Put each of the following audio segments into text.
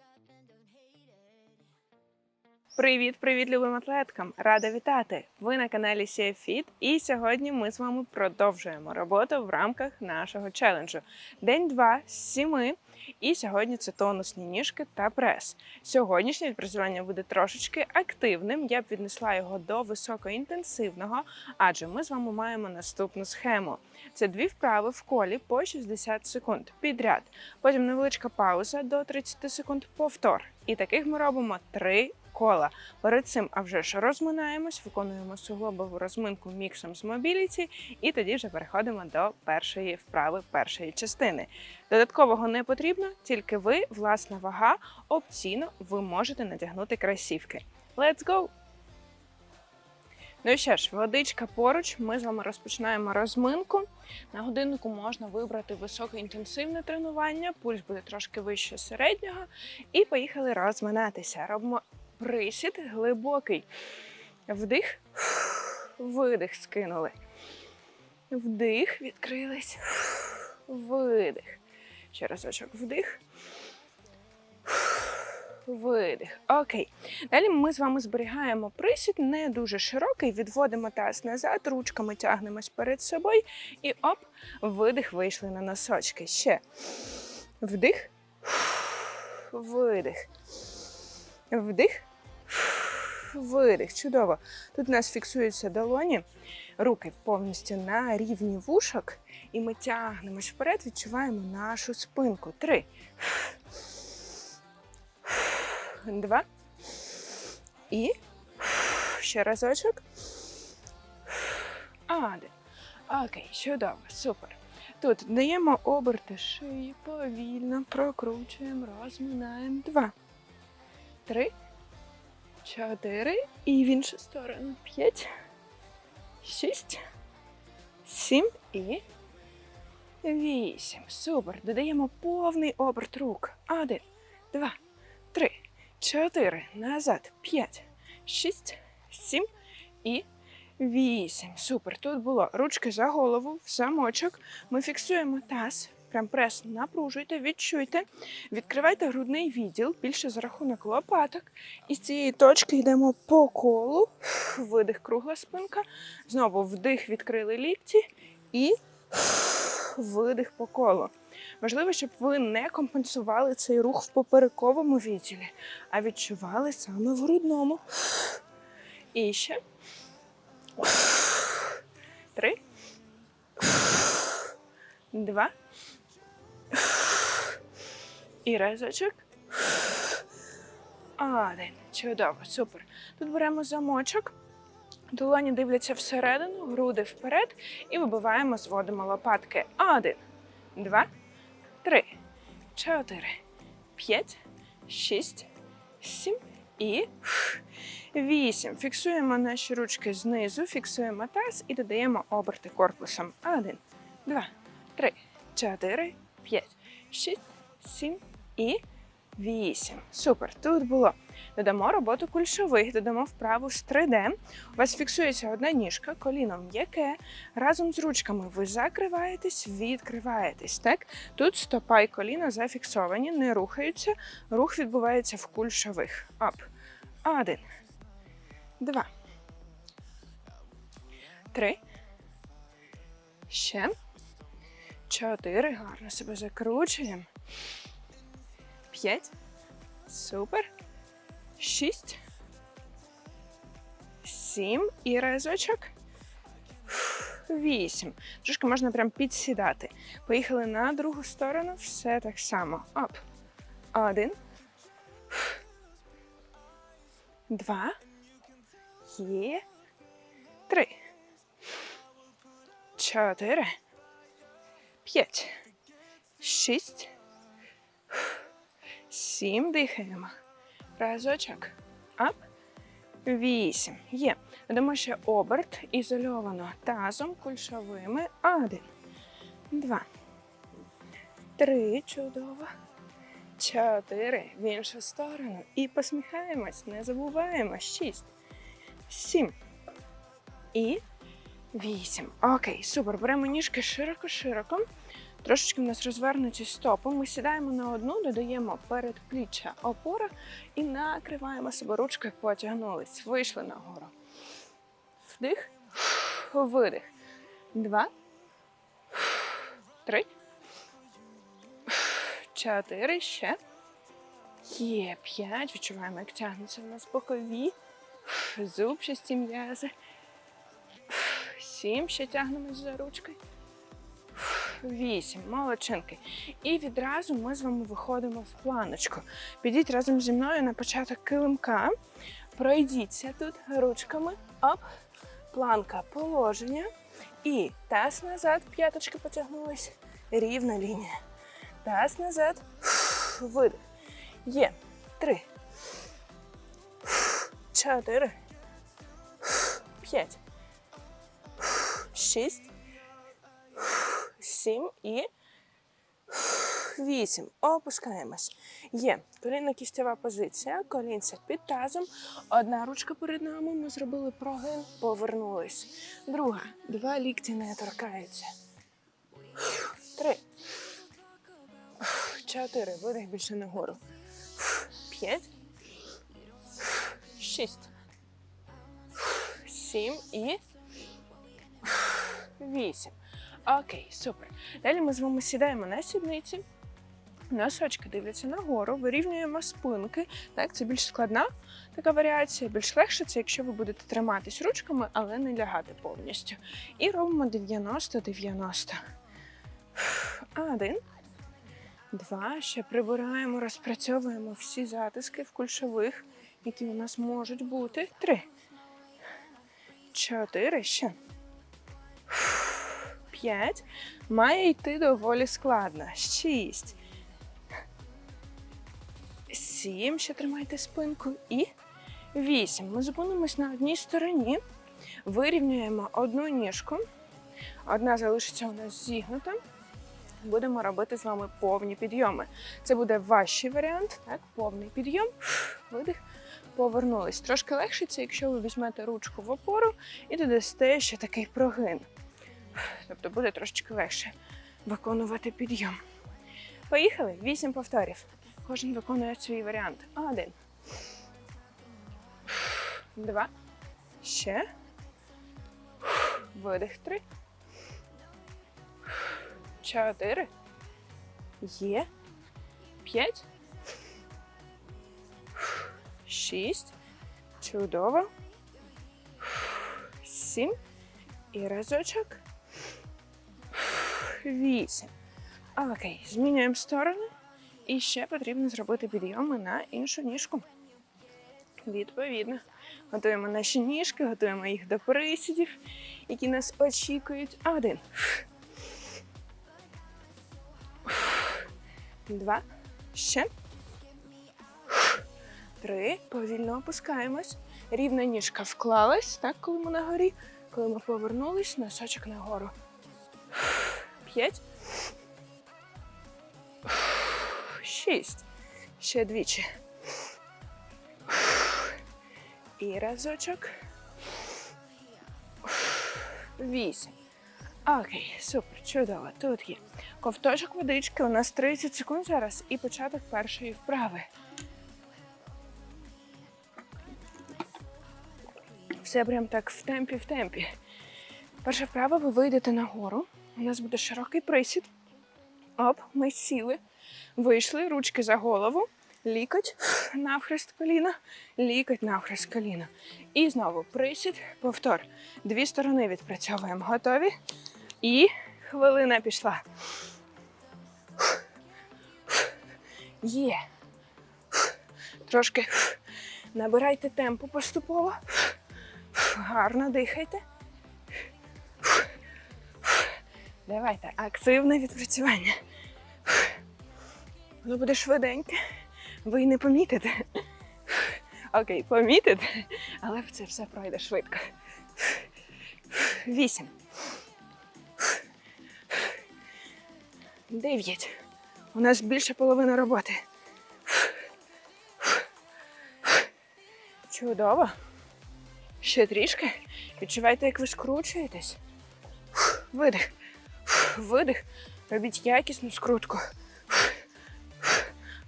up and don't hate it. Привіт, привіт, любим атлеткам! Рада вітати! Ви на каналі Fit і сьогодні ми з вами продовжуємо роботу в рамках нашого челенджу. День 2 з 7. І сьогодні це тонусні ніжки та прес. Сьогоднішнє відпрацювання буде трошечки активним. Я б віднесла його до високоінтенсивного, адже ми з вами маємо наступну схему. Це дві вправи в колі по 60 секунд підряд. Потім невеличка пауза до 30 секунд повтор. І таких ми робимо три кола. Перед цим, а вже ж розминаємось, виконуємо суглобову розминку міксом з мобіліті, і тоді вже переходимо до першої вправи першої частини. Додаткового не потрібно, тільки ви, власна вага. Опційно ви можете надягнути кросівки. Let's go! Ну і що ж, водичка поруч. Ми з вами розпочинаємо розминку. На годиннику можна вибрати високоінтенсивне тренування, пульс буде трошки вище середнього. І поїхали розминатися. Робимо присід глибокий. Вдих, видих, скинули. Вдих, відкрились. Видих. Ще разочок вдих. Видих. Окей. Далі ми з вами зберігаємо присід, не дуже широкий, відводимо таз назад, ручками тягнемось перед собою і оп, видих, вийшли на носочки. Ще вдих, видих. Вдих, видих. Чудово. Тут у нас фіксуються долоні, руки повністю на рівні вушок, і ми тягнемось вперед, відчуваємо нашу спинку. Три. Два. І ще разочок. Один. Окей, чудово, супер. Тут даємо оберти шиї, повільно прокручуємо, розминаємо. Два. Три. Чотири. І в іншу сторону. П'ять. Шість. Сім і вісім. Супер. Додаємо повний оберт рук. Один, два, три, чотири. Назад. П'ять, шість, сім і вісім. Супер. Тут було ручки за голову, в замочок. Ми фіксуємо таз. Прям прес напружуйте, відчуйте. Відкривайте грудний відділ більше за рахунок лопаток. І з цієї точки йдемо по колу. Видих, кругла спинка. Знову вдих, відкрили лікті і видих по колу. Важливо, щоб ви не компенсували цей рух в поперековому відділі, а відчували саме в грудному. І ще. Три. Два. І разочок. Один. Чудово, супер. Тут беремо замочок. Долоні дивляться всередину, груди вперед і вибиваємо, зводимо лопатки. Один, два, три, чотири, п'ять, шість, сім і вісім. Фіксуємо наші ручки знизу, фіксуємо таз і додаємо оберти корпусом. Один, два, три, чотири, п'ять, шість, сім і вісім. Супер. Тут було. Додамо роботу кульшових, додамо вправу з 3D. У вас фіксується одна ніжка, коліно м'яке. Разом з ручками ви закриваєтесь, відкриваєтесь. Так? Тут стопа і коліна зафіксовані, не рухаються. Рух відбувається в кульшових. Оп. Один. Два. Три. Ще. Чотири. Гарно себе закручуємо. П'ять. Супер. Шість. Сім. І разочок. Вісім. Трошки можна прям підсідати. Поїхали на другу сторону. Все так само. Оп. Один. Два. Є. Три. Чотири. П'ять. Шість. Сім. Дихаємо. Разочок. Ап. Вісім. Є. Додамо ще оберт ізольовано тазом, кульшовими. Один. Два. Три. Чудово. Чотири. В іншу сторону. І посміхаємось. Не забуваємо. Шість. Сім. І вісім. Окей, супер. Беремо ніжки широко-широко. Трошечки в нас розвернуті стопи. Ми сідаємо на одну, додаємо передпліччя опора і накриваємо себе ручкою, потягнулись. Вийшли нагору. Вдих, видих. Два, три, чотири, ще. Є п'ять. Відчуваємо, як тягнуться в нас бокові. Зубчасті м'язи. Сім. Ще тягнемось за ручкою. Вісім. Молодчинки. І відразу ми з вами виходимо в планочку. Підіть разом зі мною на початок килимка. Пройдіться тут ручками. Оп. Планка положення. І таз назад, п'яточки потягнулись. Рівна лінія. Таз назад. Видих. Є. Три. Чотири. П'ять. Шість. Сім і вісім. Опускаємось. Є колінна кістєва позиція, колінця під тазом. Одна ручка перед нами. Ми зробили прогин, повернулись. Друга. Два лікті не торкаються. Три. Чотири. Видих більше нагору. П'ять. Шість. Сім і вісім. Окей, супер. Далі ми з вами сідаємо на сідниці. Носочки дивляться нагору, вирівнюємо спинки. Так, це більш складна така варіація, більш легше це, якщо ви будете триматись ручками, але не лягати повністю. І робимо 90-90. Один. Два. Ще прибираємо, розпрацьовуємо всі затиски в кульшових, які у нас можуть бути. Три. Чотири. Ще. П'ять. Має йти доволі складно. Шість. Сім. Ще тримайте спинку. І вісім. Ми зупинимось на одній стороні. Вирівнюємо одну ніжку. Одна залишиться у нас зігнута. Будемо робити з вами повні підйоми. Це буде важчий варіант. Так, повний підйом. Видих. Повернулись. Трошки легше це, якщо ви візьмете ручку в опору і додасте ще такий прогин. Тобто буде трошечки легше виконувати підйом. Поїхали. Вісім повторів. Кожен виконує свій варіант. Один. Два. Ще. Видих. Три. Чотири. Є. П'ять. Шість. Чудово. Сім. І разочок. Вісім. Окей, змінюємо сторони. І ще потрібно зробити підйоми на іншу ніжку. Відповідно. Готуємо наші ніжки, готуємо їх до присідів, які нас очікують. Один. Два. Ще. Три. Повільно опускаємось. Рівна ніжка вклалась, так, коли ми на горі. Коли ми повернулись, носочок нагору. П'ять. Шість. Ще двічі. І разочок. Вісім. Окей, супер, чудово. Тут є ковточок водички. У нас 30 секунд зараз і початок першої вправи. Все прям так в темпі, в темпі. Перша вправа, ви вийдете нагору. У нас буде широкий присід. Оп, ми сіли, вийшли, ручки за голову, лікоть навхрест коліна, лікоть навхрест коліна. І знову присід, повтор. Дві сторони відпрацьовуємо. Готові? І хвилина пішла. Є. Трошки набирайте темпу поступово. Гарно дихайте. Давайте, активне відпрацювання. Воно буде швиденьке. Ви не помітите. Окей, помітите, але це все пройде швидко. Вісім. Дев'ять. У нас більше половини роботи. Чудово. Ще трішки. Відчувайте, як ви скручуєтесь. Видих. Видих. Робіть якісну скрутку.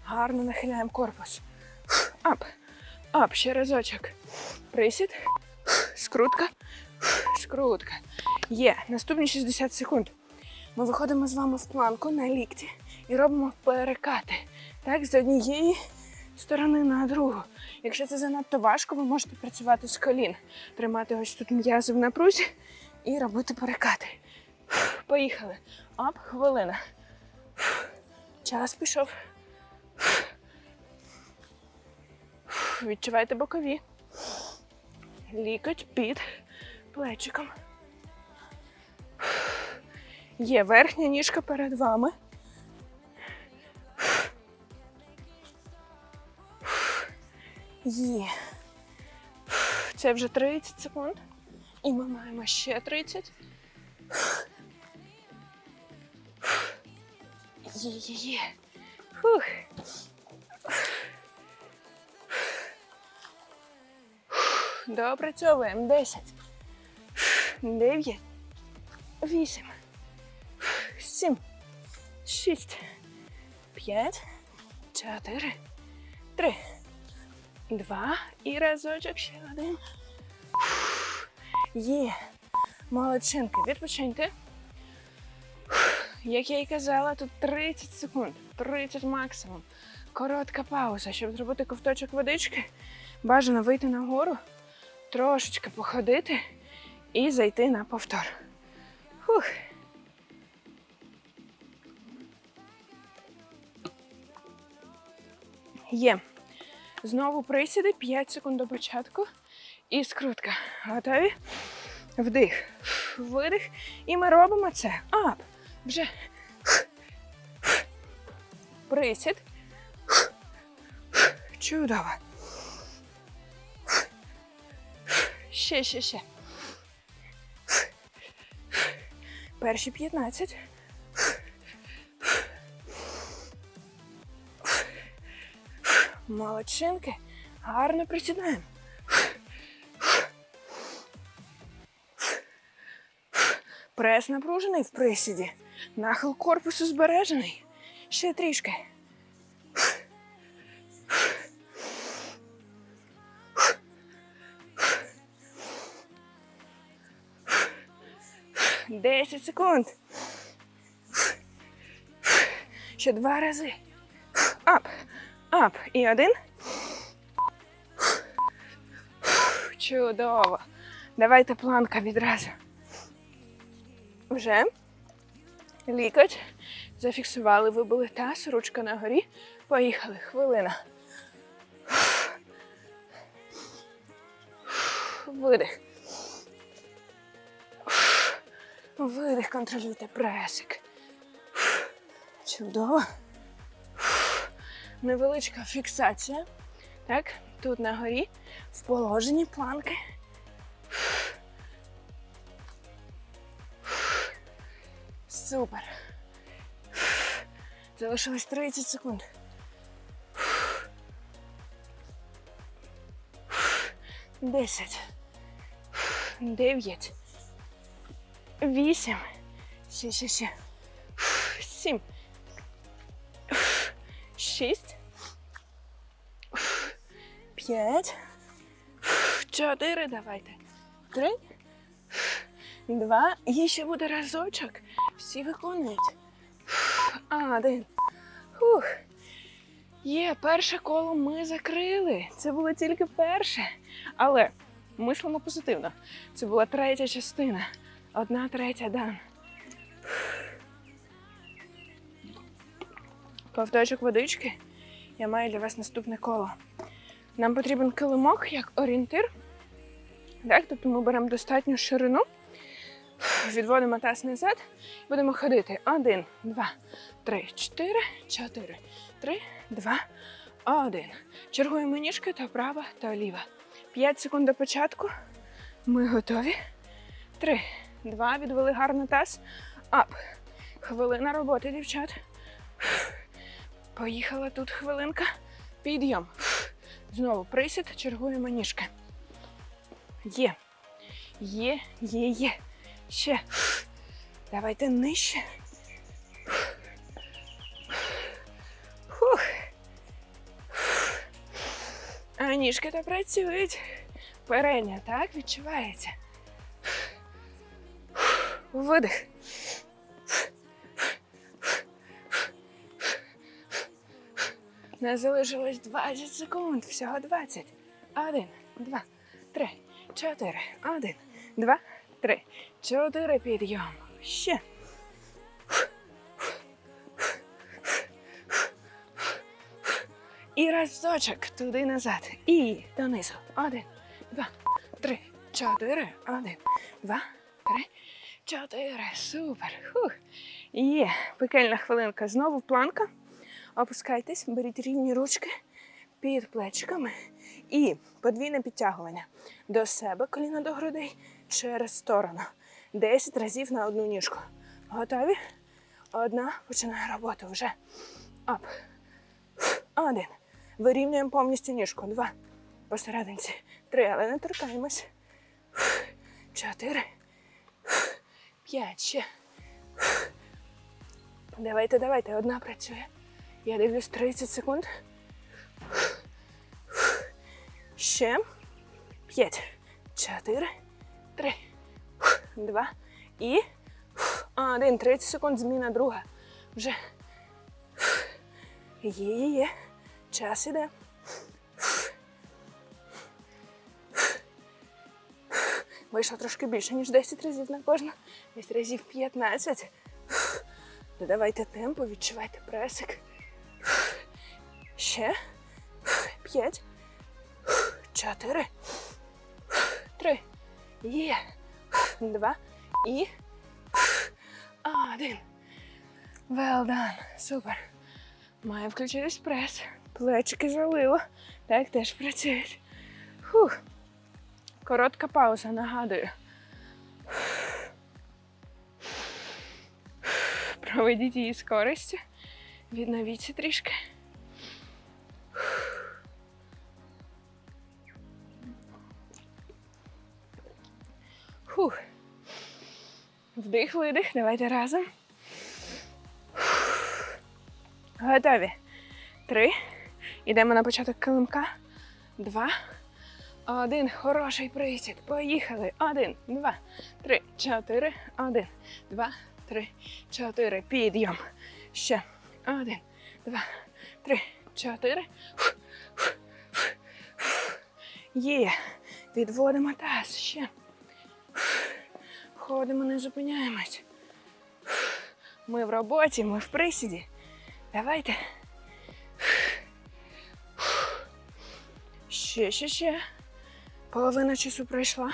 Гарно нахиляємо корпус. Ап. Ап. Ще разочок. Присід. Скрутка. Скрутка. Є. Наступні 60 секунд. Ми виходимо з вами в планку на лікті і робимо перекати. Так, з однієї сторони на другу. Якщо це занадто важко, ви можете працювати з колін, тримати ось тут м'язи в напрузі і робити перекати. Поїхали. Ап, хвилина. Час пішов. Відчувайте бокові. Лікоть під плечиком. Є верхня ніжка перед вами. Є. Це вже 30 секунд. І ми маємо ще 30. Є, є, є. Фух. Допрацьовуємо. 10. 9. 8. 7. 6. 5. 4. 3. Два. І разочок ще один. Є. Молодчинки. Відпочиньте. Як я і казала, тут 30 секунд. 30 максимум. Коротка пауза, щоб зробити ковточок водички. Бажано вийти нагору, трошечки походити і зайти на повтор. Фух. Є. Знову присіди 5 секунд до початку. І скрутка. Готові? Вдих. Видих. І ми робимо це. Ап. Вже. Присід. Чудово. Ще, ще, ще. Перші 15. Молодчинки. Гарно присідаємо. Прес напружений в присіді. Нахил корпусу збережений. Ще трішки. Десять секунд. Ще два рази. Ап. Ап. І один. Чудово. Давайте планка відразу. Вже. Лікоть. Зафіксували, вибили таз, ручка на горі. Поїхали. Хвилина. Видих. Видих, контролюйте пресик. Чудово. Невеличка фіксація. Так, тут на горі, в положенні планки. Супер. Залишилось 30 секунд. Десять. Дев'ять. Вісім. Ще, ще, ще. Сім. Шість. П'ять. Чотири. Давайте. Три. Два. І ще буде разочок. Всі виконують. А, Один. Фух. Є, перше коло ми закрили. Це було тільки перше. Але мислимо позитивно. Це була третя частина. Одна третя дан. Ковточок водички. Я маю для вас наступне коло. Нам потрібен килимок як орієнтир. Так, тобто ми беремо достатню ширину, відводимо таз назад, будемо ходити. Один, два, три, чотири, чотири, три, два, один. Чергуємо ніжки то права, то ліва. П'ять секунд до початку. Ми готові. Три, два, відвели гарно таз. Ап. Хвилина роботи, дівчат. Поїхала тут хвилинка. Підйом. Знову присід, чергуємо ніжки. Є. Є, є, є. Ще. Давайте нижче. Фух. А ніжки то працюють. Перення, так, відчувається. Видих. Не залишилось 20 секунд. Всього 20. Один, два, три, чотири. Один, два, три, чотири. Підйом. Ще. І разочок туди назад. І донизу. Один, два, три, чотири. Один, два, три, чотири. Супер. Фух. Є. Пекельна хвилинка. Знову планка. Опускайтесь, беріть рівні ручки під плечиками. І подвійне підтягування до себе, коліна до грудей, через сторону. 10 разів на одну ніжку. Готові? Одна починає роботу вже. Оп. Один. Вирівнюємо повністю ніжку. Два. Посерединці. Три, але не торкаємось. Чотири. П'ять. Ще. Давайте, давайте. Одна працює. Я дивлюсь 30 секунд. Ще. П'ять. Чотири. Три. Два. І. Один. 30 секунд. Зміна друга. Вже. Є, є, є. Час іде. Вийшло трошки більше, ніж 10 разів на кожну. Десь разів 15. Додавайте темпу, відчувайте пресик. Ще. П'ять. Чотири. Три. Є. Два. І. Один. Well done. Супер. Має включитись прес. Плечики залило. Так теж працюють. Фух. Коротка пауза, нагадую. Проведіть її з користю. Відновіться трішки. Фух. Вдих, видих. Давайте разом. Готові. Три. Йдемо на початок килимка. Два. Один. Хороший присід. Поїхали. Один, два, три, чотири. Один, два, три, чотири. Підйом. Ще. Один, два, три, чотири. Є. Відводимо таз. Ще. Ходимо, не зупиняємось. Ми в роботі, ми в присіді. Давайте. Ще, ще, ще. Половина часу пройшла.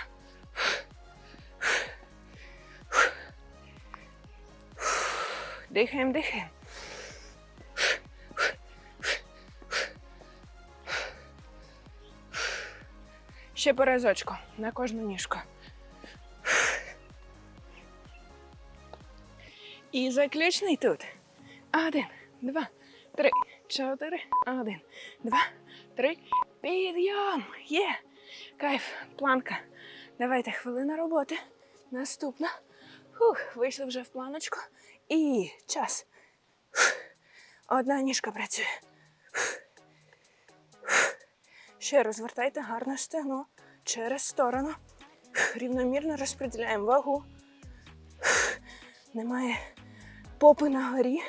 Дихаємо, дихаємо. Ще по разочку на кожну ніжку. І заключний тут. Один, два, три, чотири. Один, два, три. Підйом. Є. Кайф, планка. Давайте хвилина роботи. Наступна. Фух, вийшли вже в планочку. І час. Одна ніжка працює. Ще розвертайте гарно стегно через сторону. Рівномірно розподіляємо вагу. Немає попи на горі,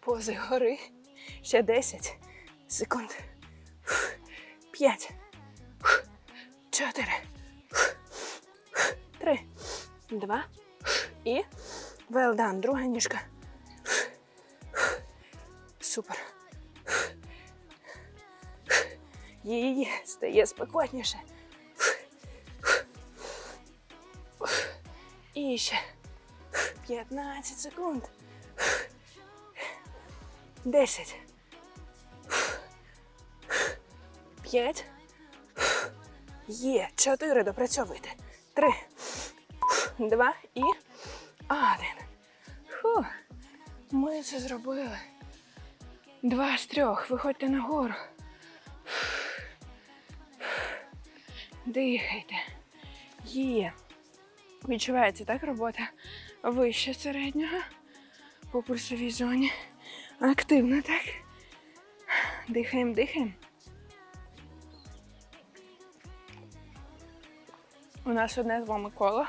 пози гори. Ще 10 секунд. 5, 4, 3, 2 і well done. Друга ніжка. Супер. Її стає спекотніше. І ще 15 секунд. 10. 5. Є. 4 допрацьовуйте. 3. 2 і 1. Фу. Ми це зробили. Два з трьох. Виходьте нагору. Дихайте. Є. Відчувається так робота вище середнього по пульсовій зоні. Активно, так? Дихаємо, дихаємо. У нас одне з вами коло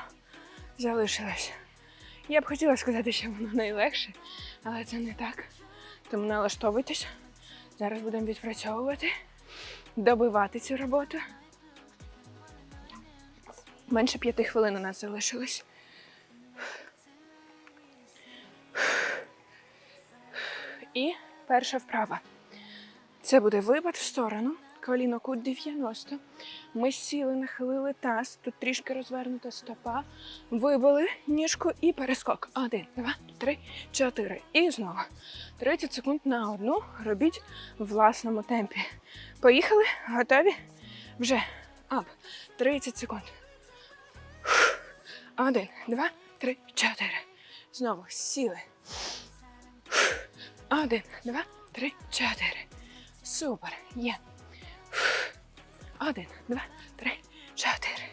залишилось. Я б хотіла сказати, що воно найлегше, але це не так. Тому налаштовуйтесь. Зараз будемо відпрацьовувати, добивати цю роботу. Менше п'яти хвилин у нас залишилось. І перша вправа. Це буде випад в сторону. Коліно кут 90. Ми сіли, нахилили таз. Тут трішки розвернута стопа. Вибили ніжку і перескок. Один, два, три, чотири. І знову. 30 секунд на одну. Робіть в власному темпі. Поїхали? Готові? Вже. Ап. 30 секунд. Один, два, три, чотири. Знову сіли. Один, два, три, чотири. Супер. Є. Один, два, три, чотири.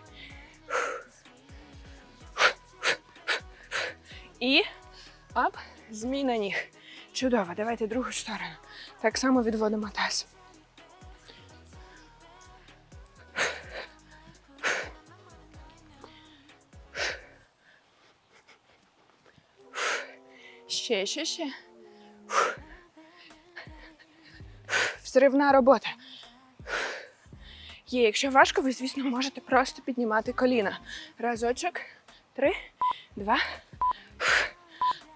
І ап, зміна ніг. Чудово. Давайте другу сторону. Так само відводимо таз. Ще, ще, ще. Взривна робота. Є, якщо важко, ви, звісно, можете просто піднімати коліна. Разочок. Три, два.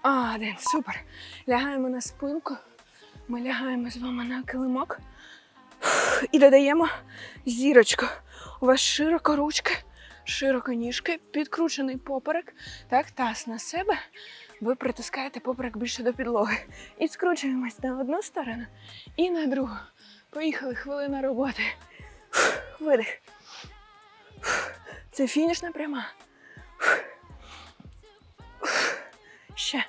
Один. Супер. Лягаємо на спинку. Ми лягаємо з вами на килимок. І додаємо зірочку. У вас широко ручки, широко ніжки, підкручений поперек. Так, таз на себе. Ви притискаєте поперек більше до підлоги. І скручуємось на одну сторону і на другу. Поїхали, хвилина роботи. Видих. Це фінішна пряма. Ще.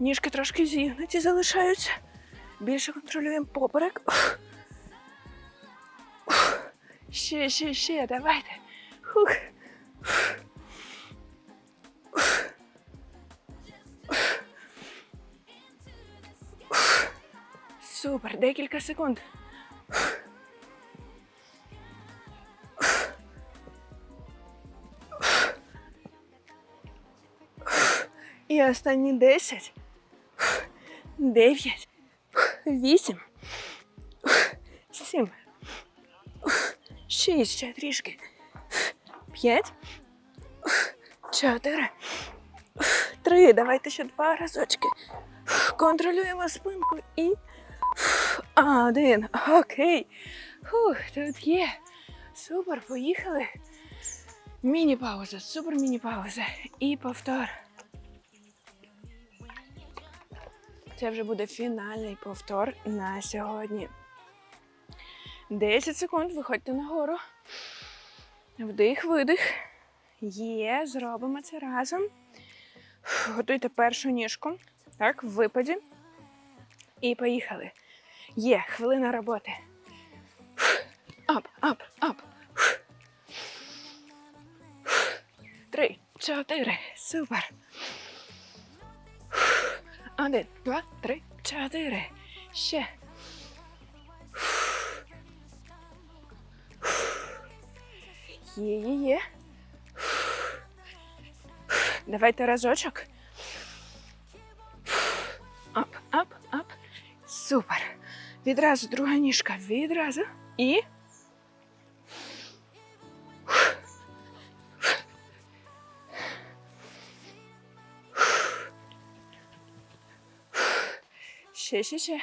Ніжки трошки зігнуті залишаються. Більше контролюємо поперек. Ще, ще, ще, давайте. Хух. Супер, декілька секунд. І останні 10, 9, 8, 7, 6, ще трішки, 5, 4, 3, давайте ще два разочки. Контролюємо спинку і один. Окей. Фух, тут є. Супер, поїхали. Міні-пауза, супер міні-пауза. І повтор. Це вже буде фінальний повтор на сьогодні. 10 секунд, виходьте нагору. Вдих, видих. Є, зробимо це разом. Готуйте першу ніжку. Так, в випаді. І поїхали. Є, хвилина роботи. Ап. Три, чотири. Супер. Один, два, три, чотири. Ще. Є, є, є. Давайте разочок. Ап. Супер. Відразу друга ніжка. Відразу. І. Ще, ще, ще.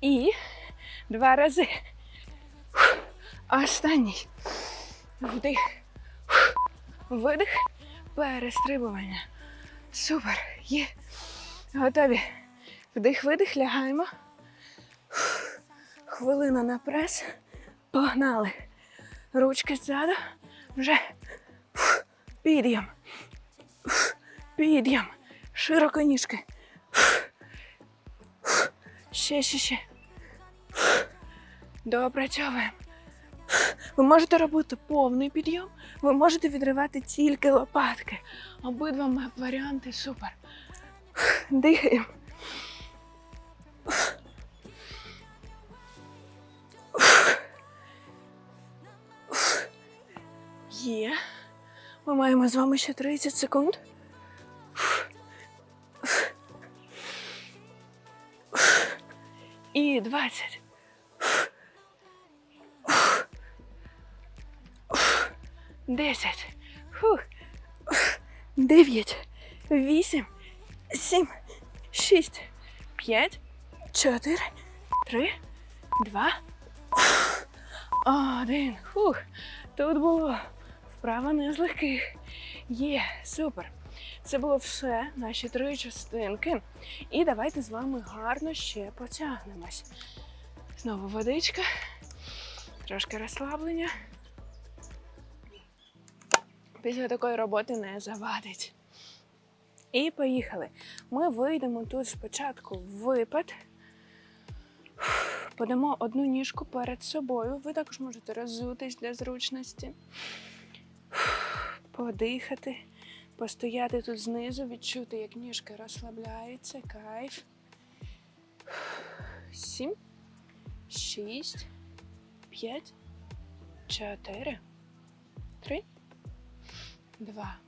І два рази. Останній. Вдих. Видих. Перестрибування. Супер. Є. Готові. Вдих, видих, лягаємо. Хвилина на прес. Погнали. Ручки ззаду. Вже. Підйом. Підйом. Широко ніжки. Ще, ще, ще. Доопрацьовуємо. Ви можете робити повний підйом, ви можете відривати тільки лопатки. Обидва варіанти супер. Дихаємо. Є. Ми маємо з вами ще 30 секунд. І 20. Десять. Дев'ять. Вісім. Сім. Шість. П'ять. Чотири. Три. Два. Один. Фух. Тут було вправа не з легких. Є, супер. Це було все, наші три частинки. І давайте з вами гарно ще потягнемось. Знову водичка, трошки розслаблення. Після такої роботи не завадить. І поїхали. Ми вийдемо тут спочатку в випад. Подамо одну ніжку перед собою. Ви також можете роззутись для зручності. Подихати, постояти тут знизу, відчути, як ніжка розслабляється. Кайф. Сім, шість, п'ять, чотири, три, два.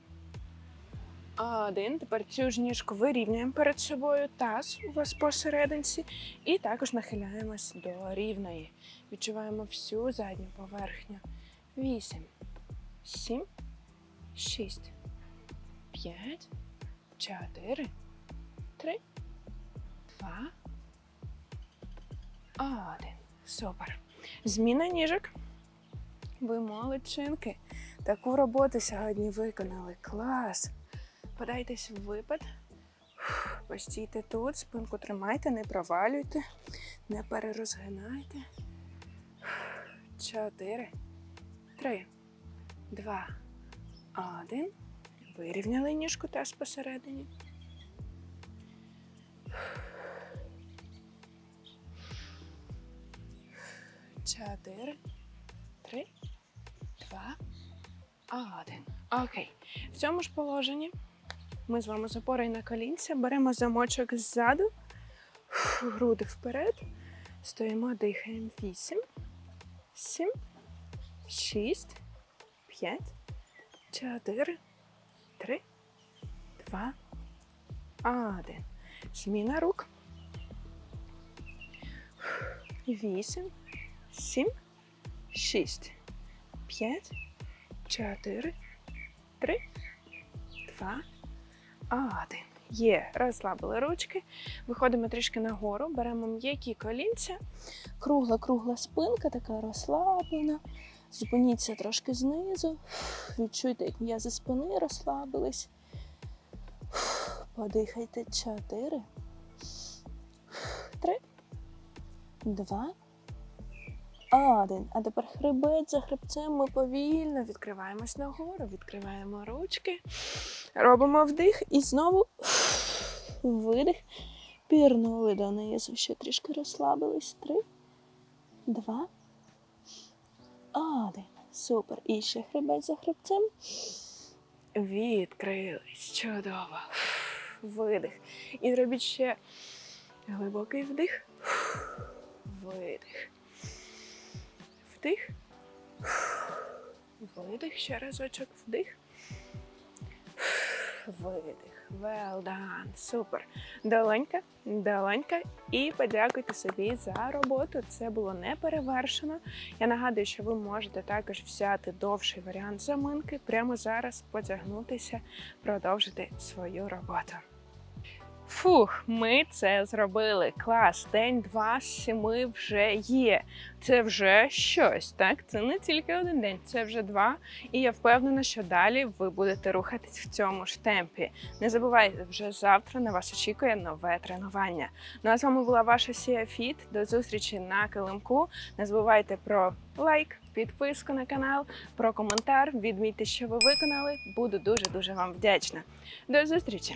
Один. Тепер цю ж ніжку вирівнюємо перед собою, таз у вас посерединці, і також нахиляємось до рівної. Відчуваємо всю задню поверхню. Вісім, сім, шість, п'ять, чотири, три, два, один. Супер. Зміна ніжок. Ви молодчинки. Таку роботу сьогодні виконали. Клас. Подайтесь в випад. Постійте тут, спинку тримайте, не провалюйте, не перерозгинайте. Чотири, три, два, один. Вирівняли ніжку таз посередині. Чотири, три, два, один. Окей. В цьому ж положенні ми з вами з опорою на колінця беремо замочок ззаду, груди вперед. Стоїмо, дихаємо. Вісім, сім, шість, п'ять, чотири, три, два, один. Зміна рук. Вісім, сім, шість, п'ять, чотири, три, два, один. Є, розслабили ручки. Виходимо трішки нагору, беремо м'які колінця. Кругла, кругла спинка, така розслаблена. Зупиніться трошки знизу. Відчуйте, як м'язи спини розслабились. Подихайте. Чотири. Три. Два. Один. А тепер хребет за хребцем ми повільно відкриваємось нагору, відкриваємо ручки, робимо вдих і знову видих. Пірнули донизу, ще трішки розслабились. Три, два, один. Супер. І ще хребет за хребцем. Відкрились. Чудово. Видих. І зробіть ще глибокий вдих. Видих. Вдих. Видих. Ще разочок. Вдих. Видих. Well done. Супер. Долонька, долонька. І подякуйте собі за роботу. Це було не перевершено. Я нагадую, що ви можете також взяти довший варіант заминки, прямо зараз потягнутися, продовжити свою роботу. Фух, ми це зробили. Клас, день два з семи вже є. Це вже щось, так? Це не тільки один день, це вже два. І я впевнена, що далі ви будете рухатись в цьому ж темпі. Не забувайте, вже завтра на вас очікує нове тренування. Ну а з вами була ваша Сія Фіт. До зустрічі на килимку. Не забувайте про лайк, підписку на канал, про коментар. Відмітьте, що ви виконали. Буду дуже дуже вам вдячна. До зустрічі!